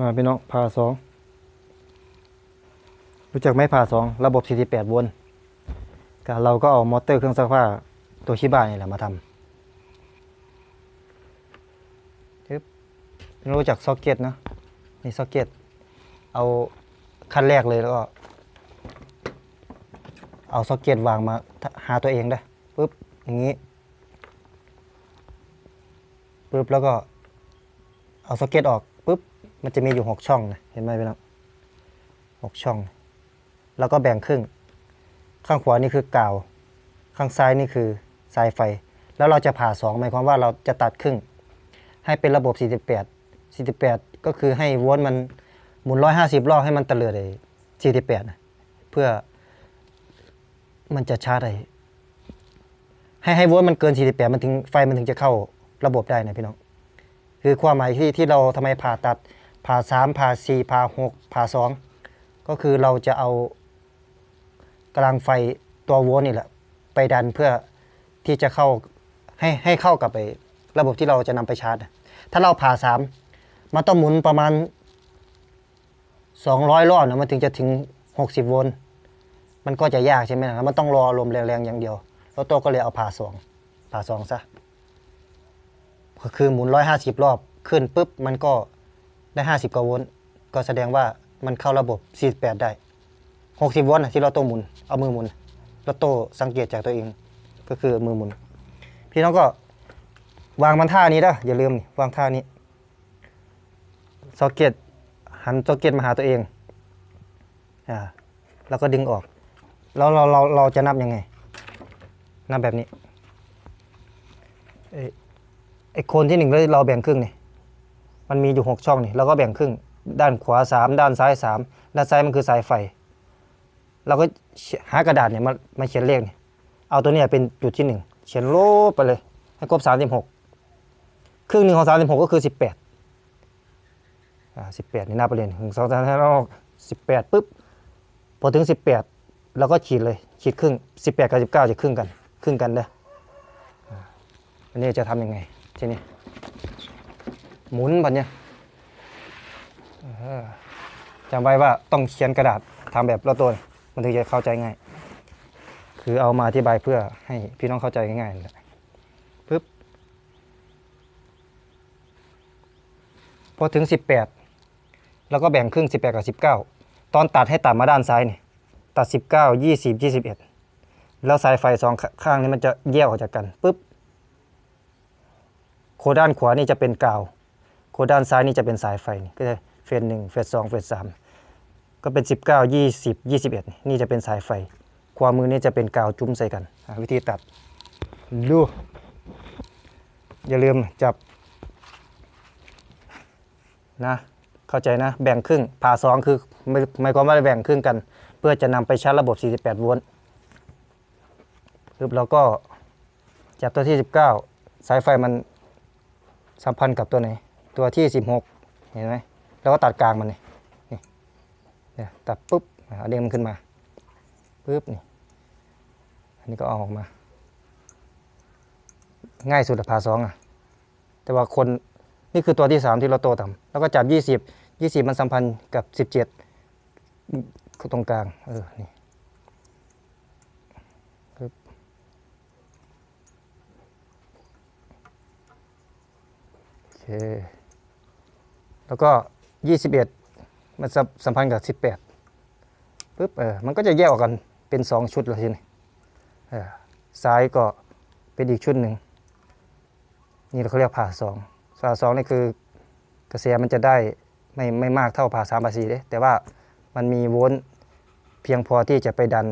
มาพี่น้องพาสองรู้จักไหมพาสองระบบ 48 โวลต์ก็เราก็เอามอเตอร์เครื่องซักผ้าตัวชิบ้านี่แหละมาทำปึ๊บรู้จักซ็อกเก็ตนะนี่ซ็อกเก็ตเอาขั้นแรกเลยแล้วก็ เอาซ็อกเก็ตวางมาหาตัวเองได้ปึ๊บอย่างนี้ปึ๊บแล้วก็เอาซ็อกเก็ตออก มันจะมีอยู่หกช่องนะเห็นไหมพี่น้องหกช่อง แล้วก็แบ่งครึ่ง ข้างขวานี่คือกาว ข้างซ้ายนี่คือสายไฟ แล้วเราจะผ่าสองหมายความว่าเราจะตัดครึ่ง ให้เป็นระบบ 48 48 ก็คือให้วลต์มันหมุน 150 รอบให้มันเตลิดไอ้48นะเพื่อมันจะชาร์จไอ้ให้ให้วลต์มันเกิน 48 มันถึงไฟมันถึงจะเข้าระบบได้นะพี่น้อง คือความหมายที่ที่เราทำไมผ่าตัด ผ่าสามผ่าสี่ผ่าหกผ่าสองก็คือเราจะเอากำลังไฟตัวโวลต์นี่แหละ ไปดันเพื่อที่จะเข้าให้ให้เข้ากับไอ้ระบบที่เราจะนำไปชาร์จ ถ้าเราผ่าสามมันต้องหมุนประมาณสองร้อยรอบนะมันถึงจะถึงหกสิบโวลต์มันก็จะยากใช่ไหมล่ะแล้วมันต้องรอลมแรงๆอย่างเดียว แล้วตัวก็เลยเอาผ่าสองผ่าสองซะก็คือหมุน 150 รอบขึ้นปุ๊บมันก็ ได้ 50กว่าโวลต์ก็แสดงว่ามันเข้าระบบ 48 ได้ 60 โวลต์ที่เราโต้หมุน เอามือหมุนแล้วโต้สังเกตจากตัวเองก็คือมือหมุน พี่น้องก็วางมันท่านี้นะอย่าลืมนี่วางท่านี้ซ็อกเก็ตหันซ็อกเก็ตมาหาตัวเองอ่าแล้วก็ดึงออก แล้วเราเราเราจะนับยังไง นับแบบนี้เอ้ไอ้โคนที่หนึ่งเราแบ่งครึ่งนี่ มันมีอยู่หกช่องนี่เราก็แบ่งครึ่ง ด้านขวาสามด้านซ้ายสามด้านซ้ายมันคือสายไฟ เราก็หากระดาษเนี่ยมามาเขียนเลขนี่เอาตัวนี้เป็นจุดที่หนึ่งเขียนโลบไปเลย ให้ครบสามสิบหกครึ่งหนึ่งของสามสิบหกก็คือสิบแปดอ่าสิบแปดนี่น้าไปเรียนหนึ่งสองสามสี่ห้าหกสิบแปดปุ๊บพอถึงสิบแปดเราก็ขีดเลยขีดครึ่งสิบแปดกับสิบเก้าจะครึ่งกัน ครึ่งกันเด้ออันนี้จะทำยังไงทีนี้ หมุนแบบเนี้ยจำไว้ว่าต้องเขียนกระดาษทำแบบละตัวมันถึงจะเข้าใจง่าย คือเอามาอธิบายเพื่อให้พี่น้องเข้าใจง่ายๆนั่นแหละปึ๊บพอถึง 18 แล้วก็แบ่งครึ่ง 18 กับ 19 ตอนตัดให้ตัดมาด้านซ้ายนี่ตัด 19 20 21 แล้วสายไฟสองข้างนี้มันจะแยกออกจากกันปึ๊บโคด้านขวานี่จะเป็นกาว โคด้านซ้ายนี่จะเป็นสายไฟนี่ก็จะเฟสหนึ่งเฟสสองเฟสสามก็เป็น 19 20 21 นี่จะเป็นสายไฟขวามือนี่จะเป็นกาวจุ้มใส่กัน วิธีตัดดูอย่าลืมจับนะเข้าใจนะ แบ่งครึ่งผ่าสองคือไม่ไม่ความว่าแบ่งครึ่งกัน เพื่อจะนำไปชาร์จระบบ 48 โวลต์ปึ๊บเราก็จับตัวที่ 19 สายไฟมันสัมพันธ์กับตัวไหน ตัวที่ 16 เห็นไหมแล้วก็ตัดกลางมันนี่นี่เนี่ยตัดปุ๊บเอาเด้งมันขึ้นมาปุ๊บนี่อันนี้ก็เอาออกมา ง่ายสุดอะพาสองอะแต่ว่าคนนี่คือตัวที่ 3 ที่เราโตต่ำแล้วก็จับ 20 20 มันสัมพันธ์กับ 17ตรงกลางเออนี่โอเค แล้วก็ 21 มันสัมสัมพันธ์กับ 18ปุ๊บเออมันก็จะแยกออกกันเป็น 2 ชุดเลยทีนี้เออซ้ายก็เป็นอีกชุดหนึ่งนี่เราเขาเรียกผ่าสองผ่าสองนี่คือกระแสมันจะได้ไม่ไม่มากเท่าผ่าสามผ่าสี่เด้แต่ว่ามันมีโวลต์เพียงพอที่จะไปดัน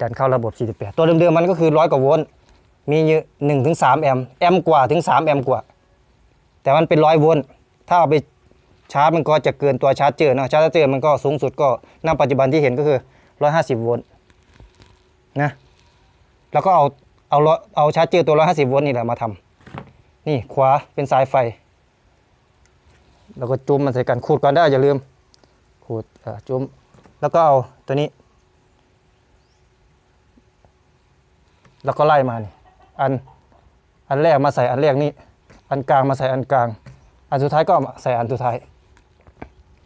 ดันเข้าระบบ 48 ตัวเดิมๆมันก็คือร้อยกว่าโวลต์มีอยู่หนึ่งถึงสามแอมป์แอมป์กว่าถึงสามแอมป์กว่า แต่มันเป็นร้อยโวลต์ ถ้าเอาไปชาร์จมันก็จะเกินตัวชาร์จเจอร์เนะชาร์จเจอร์มันก็สูงสุดก็ณปัจจุบันที่เห็นก็คือร้อยห้าสิบโวลต์นะแล้วก็เอาเอาเอาชาร์จเจอร์ตัวร้อยห้าสิบโวลต์นี่แหละมาทำนี่ขวาเป็นสายไฟ แล้วก็จุ่มมันใส่กันขูดก่อนได้อย่าลืมขูดจุ่มแล้วก็เอาตัวนี้ แล้วก็ไล่มานี่อันอันแรกมาใส่อันแรกนี่อันกลางมาใส่อันกลาง อันสุดท้ายก็ใส่อันสุดท้าย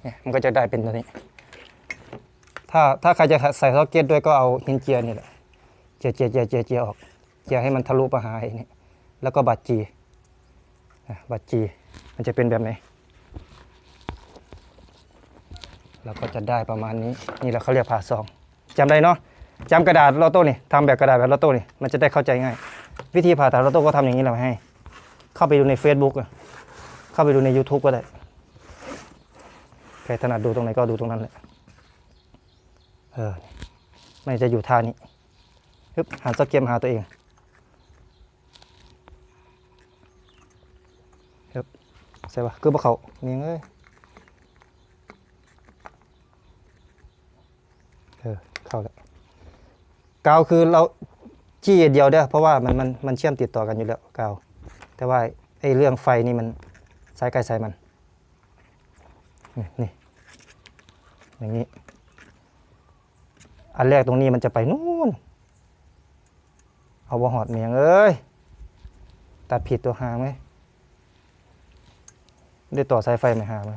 เนี่ยมันก็จะได้เป็นตัวนี้ ถ้าถ้าใครจะใส่ซ็อกเก็ตด้วยก็เอาหินเจียนี่แหละเจียเจียเจียเจียเจียออกเจียให้มันทะลุไปหาไอ้นี่แล้วก็บัตรจีบัตรจีมันจะเป็นแบบไหนเราก็จะได้ประมาณนี้นี่แหละเขาเรียกผ่าซองจำได้เนาะจำกระดาษลอตโต้นี่ทำแบบกระดาษแบบลอตโต้นี่มันจะได้เข้าใจง่าย วิธีผ่าตัดลอตโต้ก็ทำอย่างนี้แหละให้ เข้าไปดูใน Facebook อะ เข้าไปดูใน YouTube ก็ได้ ใครถนัดดูตรงไหนก็ดูตรงนั้นแหละ เออมันจะอยู่ท่านี้ฮึบหันสเกมหาตัวเองฮึบใช่ปะคือปะเขาเมียงเอ้ยเออ เข้าแล้วกาวคือเราจี้เดียวเด้อเพราะว่ามันมันมันเชื่อมติดต่อกันอยู่แล้วกาว แต่ว่าไอ้เรื่องไฟนี่มัน สายไกลสายมันนี่อย่างนี้ อันแรกตรงนี้มันจะไปนู่น เอาบ่หอดเมียงเอ้ยตัดผิดตัวหางไหมได้ต่อสายไฟไหมหางไหม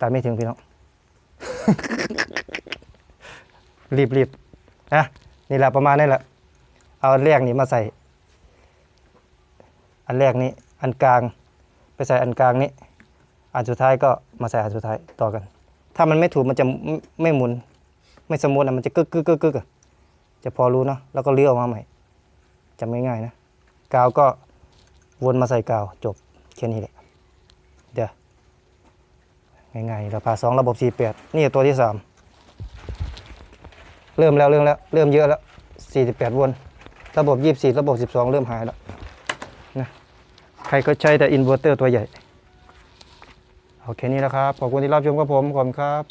ตัดไม่ถึงพี่น้อง รีบรีบนะนี่แหละประมาณนี้แหละ เอาอันแรกนี่มาใส่ อันแรกนี้ อันกลาง ไปใส่อันกลางนี้ อันสุดท้ายก็มาใส่อันสุดท้ายต่อกัน ถ้ามันไม่ถูกมันจะไม่ไม่หมุน ไม่สมูทนะมันจะกึกกึกกึกกึกจะพอรู้เนาะแล้วก็เลี้ยวออกมาใหม่จำง่ายๆนะกาวก็วนมาใส่กาวจบแค่นี้แหละเดี๋ยวง่ายๆเราพาสองระบบสี่แปดนี่ตัวที่สามเริ่มแล้วเริ่มแล้วเริ่มเยอะแล้วสี่สิบแปดวน ระบบยี่สิบสี่ระบบสิบสองเริ่มหายแล้ว ใครก็ใช้แต่อินเวอร์เตอร์ตัวใหญ่ โอเคนี้แล้วครับ ขอบคุณที่รับชมกับผม ขอบคุณครับ